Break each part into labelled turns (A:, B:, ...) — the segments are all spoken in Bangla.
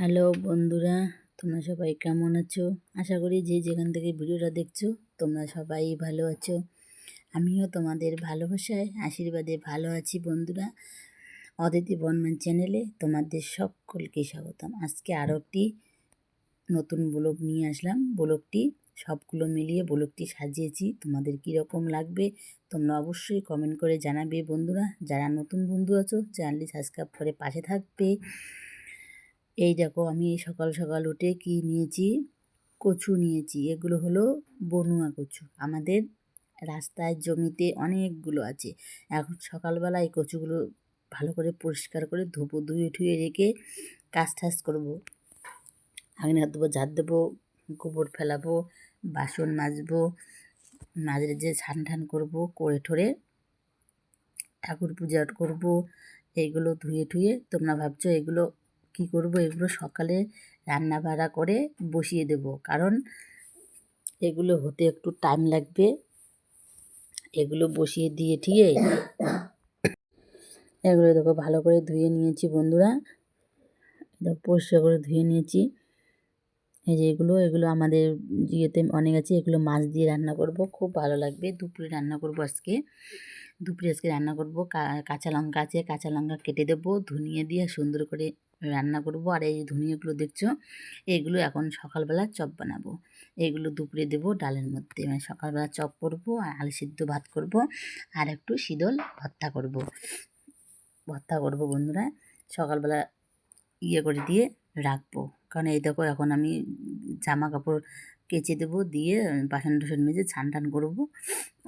A: হ্যালো বন্ধুরা, তোমরা সবাই কেমন আছো? আশা করি যে যেখান থেকে ভিডিওটা দেখছ, তোমরা সবাই ভালো আছো। আমিও তোমাদের ভালোবাসায়, আশীর্বাদে ভালো আছি বন্ধুরা। অদিতি বর্মন চ্যানেলে তোমাদের সকলকে স্বাগতম। আজকে আরও একটি নতুন ব্লগ নিয়ে আসলাম। ব্লগটি সবগুলো মিলিয়ে ব্লগটি সাজিয়েছি। তোমাদের কীরকম লাগবে, তোমরা অবশ্যই কমেন্ট করে জানাবে বন্ধুরা। যারা নতুন বন্ধু আছো চ্যানেলটি সাবস্ক্রাইব করে পাশে থাকবে। এই দেখো আমি সকাল সকাল উঠে কি নিয়েছি? কচু নিয়েছি। এগুলো হলো বনুয়া কচু। আমাদের রাস্তায় জমিতে অনেকগুলো আছে। এখন সকালবেলা এই কচুগুলো ভালো করে পরিষ্কার করে ধুবো, ধুয়ে ঠুয়ে রেখে কাজ টাজ করব। আঙিনা হাত দেবো ঝাড় দেবো, গোবর ফেলাবো, বাসন মাজবো মাঝে যে ছান ঠান করব, করে ঠরে ঠাকুর পূজা করব, এইগুলো ধুয়ে ঠুয়ে তোমরা ভাবছ এগুলো কি করব? এগুলো সকালে রান্না বাড়া করে বসিয়ে দেব। কারণ এগুলো হতে একটু টাইম লাগবে। এগুলো বসিয়ে দিয়ে ঠিয়ে এগুলো দেখো ভালো করে ধুয়ে নিয়েছি বন্ধুরা। পরিষ্কার করে ধুয়ে নিয়েছি। এই যে এগুলো এগুলো আমাদের ইয়েতে অনেক আছে। এগুলো মাছ দিয়ে রান্না করব। খুব ভালো লাগবে। দুপুরে রান্না করব আজকে। দুপুরে আজকে রান্না করব। কাঁচা লঙ্কা আছে। কাঁচা লঙ্কা কেটে দেবো। ধনিয়া দিয়ে সুন্দর করে রান্না করব। আর এই ধনিয়াগুলো দেখছ, এগুলো এখন সকালবেলা চপ বানাবো। এগুলো দুপুরে দেবো ডালের মধ্যে। মানে সকালবেলা চপ করব, আর আলু সিদ্ধ ভাত করব, আর একটু শীতল ভর্তা করব। ভর্তা করব বন্ধুরা, সকালবেলা ইয়ে করে দিয়ে রাখব। কারণ এই দেখো, এখন আমি জামা কাপড় কেচে দেবো, দিয়ে বাসন টাসন মেজে ছান টান করব।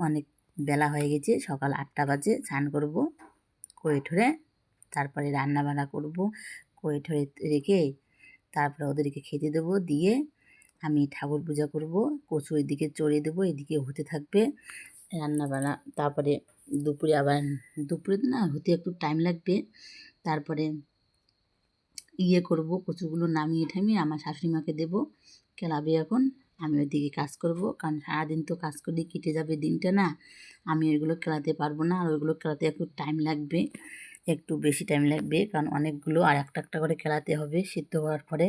A: অনেক বেলা হয়ে গেছে, সকাল আটটা বাজে স্নান করব, করে ঠরে তারপরে রান্না বান্না করব। করে ঠরে রেখে তারপরে ওদেরকে খেতে দেবো। দিয়ে আমি ঠাকুর পূজা করব, কচু এদিকে চড়িয়ে দেবো, এদিকে হতে থাকবে রান্না বান্না তারপরে দুপুরে আবার, দুপুরে না হতে একটু টাইম লাগবে। তারপরে ইয়ে করব, কচুগুলো নামিয়ে ঠামিয়ে আমার শাশুড়ি মাকে দেবো। খেলাবে এখন? আমি ওইদিকে কাজ করব। কারণ সারাদিন তো কাজ করলে কেটে যাবে দিনটা না। আমি ওইগুলো খেলাতে পারব না, আর ওইগুলো খেলাতে একটু টাইম লাগবে। একটু বেশি টাইম লাগবে, কারণ অনেকগুলো আর একটা একটা করে খেলাতে হবে, সিদ্ধ হওয়ার পরে।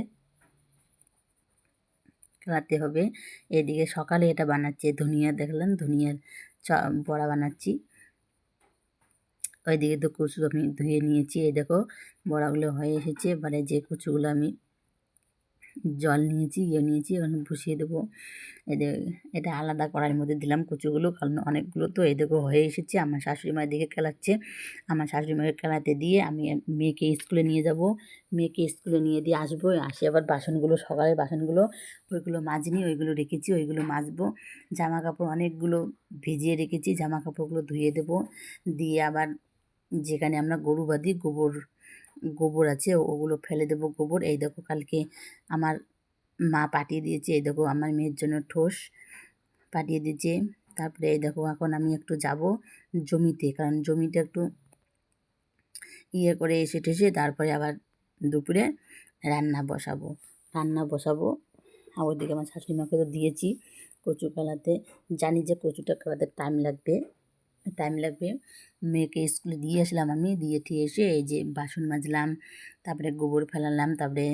A: খেলাতে হবে। এদিকে সকালে এটা বানাচ্ছি, ধনিয়া দেখলেন, ধনিয়ার বড়া বানাচ্ছি। ওইদিকে তো কচু আমি ধুয়ে নিয়েছি, এই দেখো, বড়াগুলো হয়ে এসেছে, এবারে যে কুচুগুলো আমি জল নিয়েছি ইয়ে নিয়েছি ওখানে বসিয়ে দেবো। এদের এটা আলাদা কড়াইয়ের মধ্যে দিলাম কচুগুলো, কারণ অনেকগুলো তো এদিকে হয়ে এসেছে, আমার শাশুড়ি মায়ের দিকে খেলাচ্ছে। আমার শাশুড়ি মাকে খেলাতে দিয়ে আমি মেয়েকে স্কুলে নিয়ে যাব। মেয়েকে স্কুলে নিয়ে দিয়ে আসব, আসে আবার বাসনগুলো, সকালের বাসনগুলো, ওইগুলো মাজনি, ওইগুলো রেখেছি, ওইগুলো মাজবো। জামা কাপড় অনেকগুলো ভিজিয়ে রেখেছি জামা কাপড়গুলো ধুয়ে দেবো। দিয়ে আবার যেখানে আমরা গরু বাঁধি গোবর গোবর আছে ওগুলো ফেলে দেবো গোবর। এই দেখো কালকে আমার মা পাঠিয়ে দিয়েছে, এই দেখো আমার মেয়ের জন্য ঠোস পাঠিয়ে দিয়েছে। তারপরে এই দেখো এখন আমি একটু যাব জমিতে, কারণ জমিতে একটু ইয়ে করে এসে ঠেসে তারপরে আবার দুপুরে রান্না বসাবো রান্না বসাবো। আর ওইদিকে আমার শাশুড়ি মাকে তো দিয়েছি কচু কালাতে জানি যে কচুটা কালাতে টাইম লাগবে। টাইম লাগবে। মেয়েকে স্কুলে দিয়ে আসলাম আমি, দিয়ে ঠিয়ে এসে এই যে বাসন মাজলাম, তারপরে গোবর ফেলালাম, তারপরে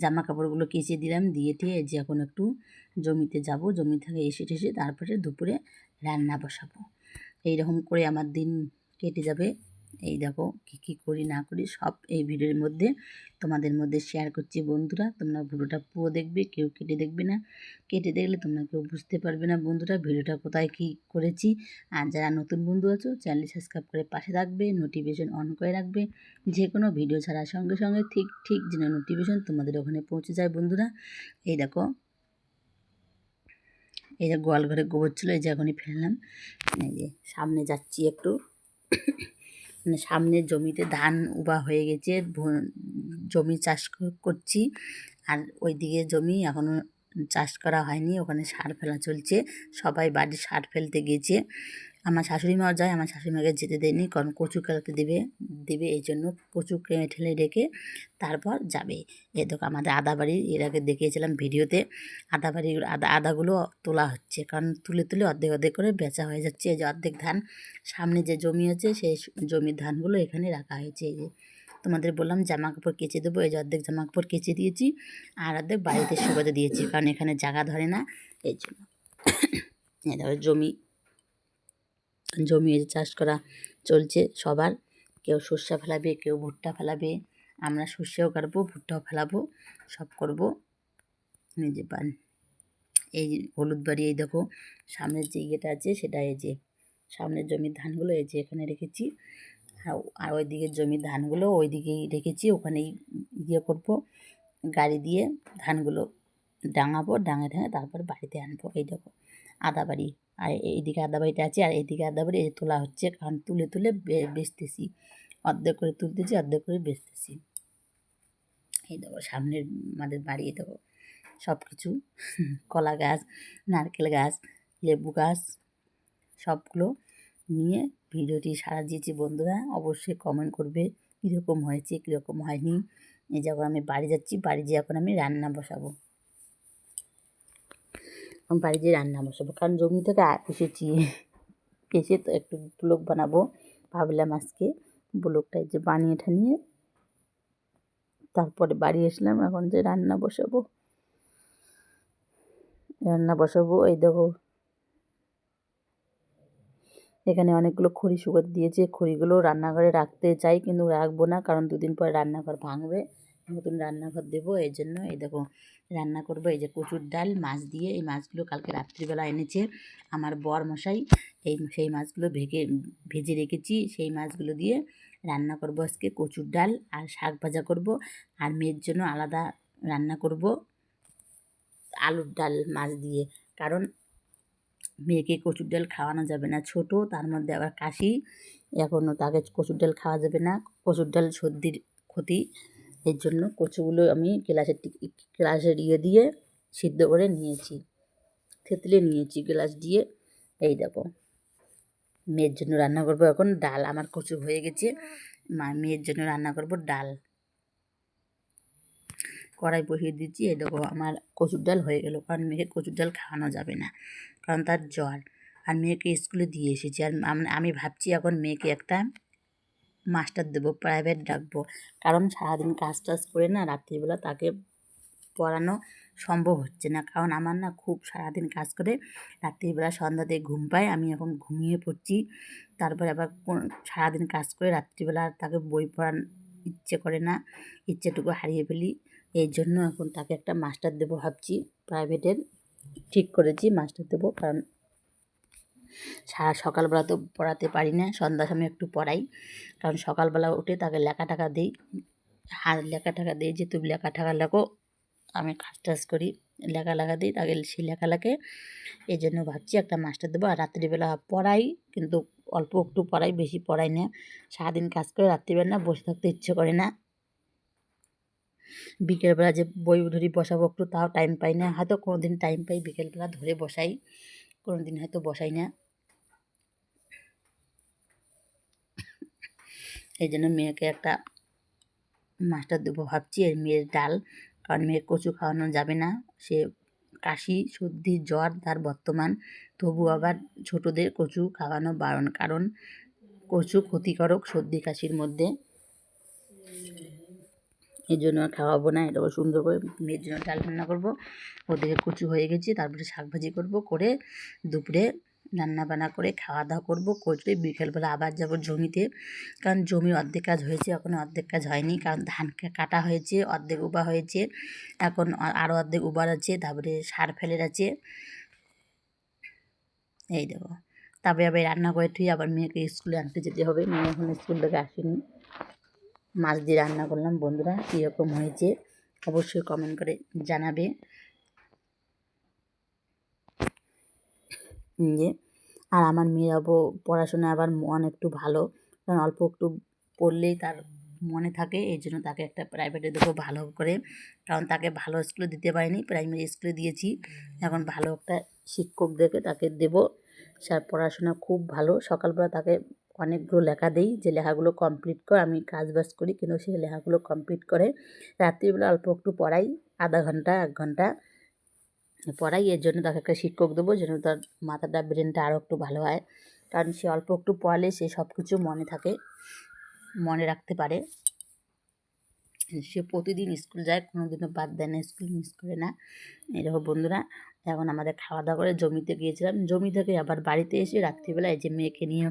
A: জামা কাপড়গুলো কেচে দিলাম, দিয়ে ঠিয়ে যে এখন একটু জমিতে যাব, জমি থেকে এসে ঠেসে তারপরে দুপুরে রান্না বসাবো। এইরকম করে আমার দিন কেটে যাবে। এই দেখো কী কী করি না করি সব এই ভিডিওর মধ্যে তোমাদের মধ্যে শেয়ার করছি বন্ধুরা। তোমরা ভিডিওটা পুরো দেখবে, কেউ কেটে দেখবে না। কেটে দেখলে তোমরা কেউ বুঝতে পারবে না বন্ধুরা ভিডিওটা কোথায় কী করেছি। আর যারা নতুন বন্ধু আছো চ্যানেলটি সাবস্ক্রাইব করে পাশে থাকবে নোটিফিকেশন অন করে রাখবে। যে কোনো ভিডিও ছাড়ার সঙ্গে সঙ্গে ঠিক ঠিক যেন নোটিফিকেশন তোমাদের ওখানে পৌঁছে যায় বন্ধুরা। এই দেখো, এই যে গোয়াল ঘরে গোবর ছিল, এই যে এখনই ফেললাম। এই যে সামনে যাচ্ছি একটু। মানে সামনের জমিতে ধান উবা হয়ে গেছে জমি চাষ করছি। আর ওই দিকে জমি এখনও চাষ করা হয়নি, ওখানে সার ফেলা চলছে, সবাই বাড়ি সার ফেলতে গেছে। আমার শাশুড়ি মাও যায়, আমার শাশুড়ি মাকে যেতে দেয়নি, কারণ কচু কালকে দেবে। দেবে, এই জন্য কচু ঠেলে রেখে তারপর যাবে। এ দেখো আমাদের আদা বাড়ি, এর আগে দেখিয়েছিলাম ভিডিওতে, আদা বাড়ির আদা, আদাগুলো তোলা হচ্ছে। কারণ তুলে তুলে অর্ধেক অর্ধেক করে বেচা হয়ে যাচ্ছে। এই যে অর্ধেক ধান, সামনে যে জমি আছে, সেই জমির ধানগুলো এখানে রাখা হয়েছে। এই যে তোমাদের বললাম জামা কাপড় কেচে দেবো, এই যে অর্ধেক জামা কাপড় কেচে দিয়েছি আর অর্ধেক বাড়িতে শুকাতে দিয়েছি, কারণ এখানে জায়গা ধরে না। এই জন্য জমি জমি চাষ করা চলছে সবার। কেউ সর্ষা ফেলাবে, কেউ ভুট্টা ফেলাবে। আমরা সর্ষেও কাটবো, ভুট্টাও ফেলাবো, সব করব। যে পান। এই হলুদ বাড়ি, এই দেখো, সামনের যে ইয়েটা আছে সেটা এই যে, সামনের জমির ধানগুলো এই যে এখানে রেখেছি। আর- আর ওই দিকের জমির ধানগুলো ওই দিকেই রেখেছি, ওখানেই ইয়ে করব, গাড়ি দিয়ে ধানগুলো ডাঙাবো ডাঙে ডাঙে তারপর বাড়িতে আনব। এই দেখো, আদা বাড়ি। আর এইদিকে আদা বাড়িটা আছে, আর এইদিকে আদা বাড়ি, এই তোলা হচ্ছে কারণ তুলে তুলে বেচতেছি। অর্ধেক করে তুলতেছি, অর্ধেক করে বেচতেছি। এই দেখো, সামনের আমাদের বাড়ি দেখো সব কিছু কলা গাছ, নারকেল গাছ, লেবু গাছ, সবগুলো নিয়ে ভিডিওটি সারা দিয়েছি। বন্ধুরা, অবশ্যই কমেন্ট করবে, কীরকম হয়েছে, কীরকম হয়নি। এই যখন আমি বাড়ি যাচ্ছি, বাড়ি যেয়ে এখন আমি রান্না বসাবো। আমি বাড়ি যেয়ে রান্না বসাবো, কারণ জমি থেকে এসেছি। এসে তো একটু ব্লগ বানাবো। ভাবলাম আজকে ব্লগটা এই যে বানিয়ে ঠানিয়ে তারপরে বাড়ি আসলাম, এখন যে রান্না বসাবো। রান্না বসাবো, এই দেখো। এখানে অনেকগুলো খড়ি শুকাতে দিয়েছে। খড়িগুলো রান্নাঘরে রাখতে চাই, কিন্তু রাখব না, কারণ দুদিন পর রান্নাঘর ভাঙবে। নতুন রান্নাঘর দেবো, এই জন্য এই দেখো রান্না করব, এই যে কচুর ডাল, মাছ দিয়ে এই মাছগুলো কালকে রাত্রিবেলা এনেছে আমার বর মশাই এই সেই মাছগুলো ভেগে, ভেজে রেখেছি, সেই মাছগুলো দিয়ে রান্না করব আজকে কচুর ডাল আর শাক ভাজা করব আর মেয়ের জন্য আলাদা রান্না করব আলুর ডাল মাছ দিয়ে। কারণ মেয়েকে কচুর ডাল খাওয়ানো যাবে না, ছোট, তার মধ্যে আবার কাশি এখনও তাকে কচুর ডাল খাওয়া যাবে না। কচুর ডাল সর্দির ক্ষতি। এর জন্য কচুগুলো আমি গ্লাসের গ্লাসের ইয়ে দিয়ে সিদ্ধ করে নিয়েছি। থেতলে নিয়েছি গ্লাস দিয়ে। এই দেখো। মেয়ের জন্য রান্না করব এখন ডাল। আমার কচু হয়ে গেছে। মা মেয়ের জন্য রান্না করব ডাল। কড়াই বসিয়ে দিচ্ছি। এই দেখো, আমার কচুর ডাল হয়ে গেল। কারণ মেয়েকে কচুর ডাল খাওয়ানো যাবে না। কারণ তার জ্বর। আর মেয়েকে স্কুলে দিয়ে এসেছি। আর আমি ভাবছি এখন মেয়েকে একটা মাস্টার দেবো প্রাইভেট ডাকবো। কারণ সারাদিন কাজ টাজ করে না রাত্রিবেলা তাকে পড়ানো সম্ভব হচ্ছে না। কারণ আমার না খুব সারাদিন কাজ করে, রাত্রিবেলা সন্ধ্যাতে ঘুম পায়, আমি এখন ঘুমিয়ে পড়ছি। তারপরে আবার কোন- সারাদিন কাজ করে রাত্রিবেলা আর তাকে বই পড়ান ইচ্ছে করে না, ইচ্ছেটুকু হারিয়ে ফেলি। এই জন্য এখন তাকে একটা মাস্টার দেবো ভাবছি প্রাইভেটের ঠিক করেছি মাস্টার দেবো, কারণ সারা সকালবেলা তো পড়াতে পারি না, সন্ধ্যার সময় একটু পড়াই। কারণ সকালবেলা উঠে তাকে লেখা টাকা দিই। হাত লেখা টাকা দিই, যে তুমি লেখা টাকা লেখো, আমি কাজ টাজ করি, লেখা লেখা দিই, তাকে সেই লেখা লেখে। এই জন্য ভাবছি একটা মাস্টার দেবো। আর রাত্রিবেলা পড়াই, কিন্তু অল্প একটু পড়াই, বেশি পড়াই না। সারাদিন কাজ করে রাত্রিবেলা না বসে থাকতে ইচ্ছে করে না। বিকেলবেলা যে বই ধরি বসাবো একটু, তাও টাইম পাই না। হয়তো কোনো দিন টাইম পাই, বিকেলবেলা ধরে বসাই। কোনো দিন হয়তো বসাই না। এই জন্য মেয়েকে একটা মাস্টার দেবো ভাবছি এর মেয়ের ডাল। কারণ মেয়ের কচু খাওয়ানো যাবে না। সে কাশি, সর্দি, জ্বর তার বর্তমান। তবু আবার ছোটদের কচু খাওয়ানো বারণ। কারণ কচু ক্ষতিকারক সর্দি কাশির মধ্যে। এই জন্য খাওয়াবো না এটাও সুন্দর করে মেয়ের জন্য ডাল রান্না করব। ওদিকে কচু হয়ে গেছে, তারপরে শাক ভাজি করব, করে দুপুরে রান্না বান্না করে খাওয়া দাওয়া করব করে বিকেলবেলা আবার যাব জমিতে। কারণ জমি অর্ধেক কাজ হয়েছে, এখন অর্ধেক কাজ হয়নি। কারণ ধান কাটা হয়েছে, অর্ধেক উবা হয়েছে। এখন আরও অর্ধেক উবার আছে, তারপরে সার ফেলের আছে। এই দেখো। তারপরে আবার রান্না করে তুই আবার মেয়েকে স্কুলে আনতে যেতে হবে। মেয়ে এখন স্কুল থেকে আসেনি। মাছ দিয়ে রান্না করলাম। বন্ধুরা, কীরকম হয়েছে, অবশ্যই কমেন্ট করে জানাবে। যে আর আমার মেয়ের অব পড়াশোনা আবার মন একটু ভালো। কারণ অল্প একটু পড়লেই তার মনে থাকে, এই জন্য তাকে একটা প্রাইভেটে দেবো ভালো করে। কারণ তাকে ভালো স্কুলে দিতে পারিনি প্রাইমারি স্কুলে দিয়েছি। এখন ভালো একটা শিক্ষক দেখে তাকে দেবো। স্যার পড়াশোনা খুব ভালো। সকালবেলা তাকে অনেকগুলো লেখা দেই, যে লেখাগুলো কমপ্লিট কর আমি কাজ বাজ করি, কিন্তু সেই লেখাগুলো কমপ্লিট করে। রাত্রিবেলা অল্প একটু পড়াই, আধা ঘণ্টা, এক ঘণ্টা। পড়াই, এর জন্য তাকে একটা শিক্ষক দেবো, যেন তার মাথাটা ব্রেনটা আরও একটু ভালো হয়। কারণ সে অল্প একটু পড়ালে সে সব কিছু মনে থাকে, মনে রাখতে পারে। সে প্রতিদিন স্কুল যায় কোনো দিনও বাদ দেয় না, স্কুল মিস করে না। এরকম বন্ধুরা, এখন আমাদের খাওয়া দাওয়া করে জমিতে গিয়েছিলাম। জমি থেকে আবার বাড়িতে এসে রাত্রিবেলা এই যে মেয়েকে নিয়ে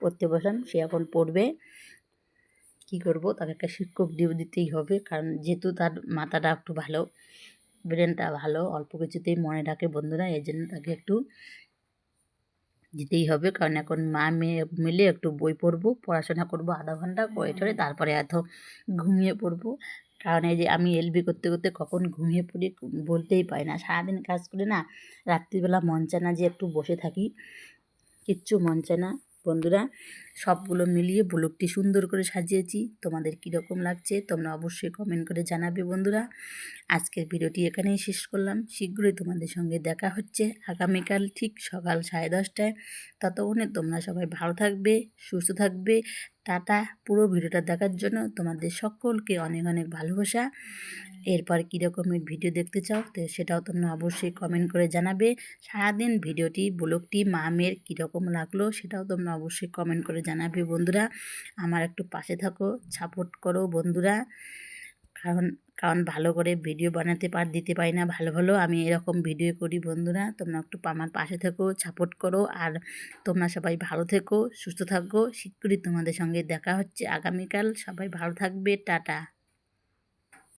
A: পড়তে বসান সে এখন পড়বে। কি করব? তাকে একটা শিক্ষক দিয়ে দিতেই হবে, কারণ যেহেতু তার মাথাটা একটু ভালো ব্রেনটা ভালো অল্প কিছুতেই মনে রাখে বন্ধুরা এই জন্য তাকে একটু দিতেই হবে। কারণ এখন মা মেয়ে মিলে একটু বই পড়ব পড়াশোনা করব আধা ঘণ্টা করে টরে তারপরে এত ঘুমিয়ে পড়ব। কারণ এই যে আমি এলবি করতে করতে কখন ঘুমিয়ে পড়ি বলতেই পারি না। সারাদিন কাজ করে না রাত্রিবেলা মন চায় না যে একটু বসে থাকি কিচ্ছু মন চায় না বন্ধুরা। সবগুলো মিলিয়ে ব্লগটি সুন্দর করে সাজিয়েছি। তোমাদের কীরকম লাগছে তোমরা অবশ্যই কমেন্ট করে জানাবে বন্ধুরা। আজকের ভিডিওটি এখানেই শেষ করলাম। শীঘ্রই তোমাদের সঙ্গে দেখা হচ্ছে আগামীকাল ঠিক সকাল সাড়ে দশটায়। ততক্ষণে তোমরা সবাই ভালো থাকবে, সুস্থ থাকবে। টাটা। পুরো ভিডিওটা দেখার জন্য তোমাদের সকলকে অনেক অনেক ভালোবাসা। এরপর কীরকমের ভিডিও দেখতে চাও তো সেটাও তোমরা অবশ্যই কমেন্ট করে জানাবে। সারাদিন ভিডিওটি, ব্লগটি মামের কীরকম লাগল সেটাও তোমরা অবশ্যই কমেন্ট করে জানাবে, বন্ধুরা, আমার একটু পাশে থাকো সাপোর্ট করো বন্ধুরা। কারণ কারণ ভালো করে ভিডিও বানাতে পার, দিতে পারি না ভালো ভালো। আমি এরকম ভিডিও করি বন্ধুরা। তোমরা একটু আমার পাশে থেকো সাপোর্ট করো। আর তোমরা সবাই ভালো থেকো, সুস্থ থাকো। শীঘ্রই তোমাদের সঙ্গে দেখা হচ্ছে। আগামীকাল সবাই ভালো থাকবে। টাটা।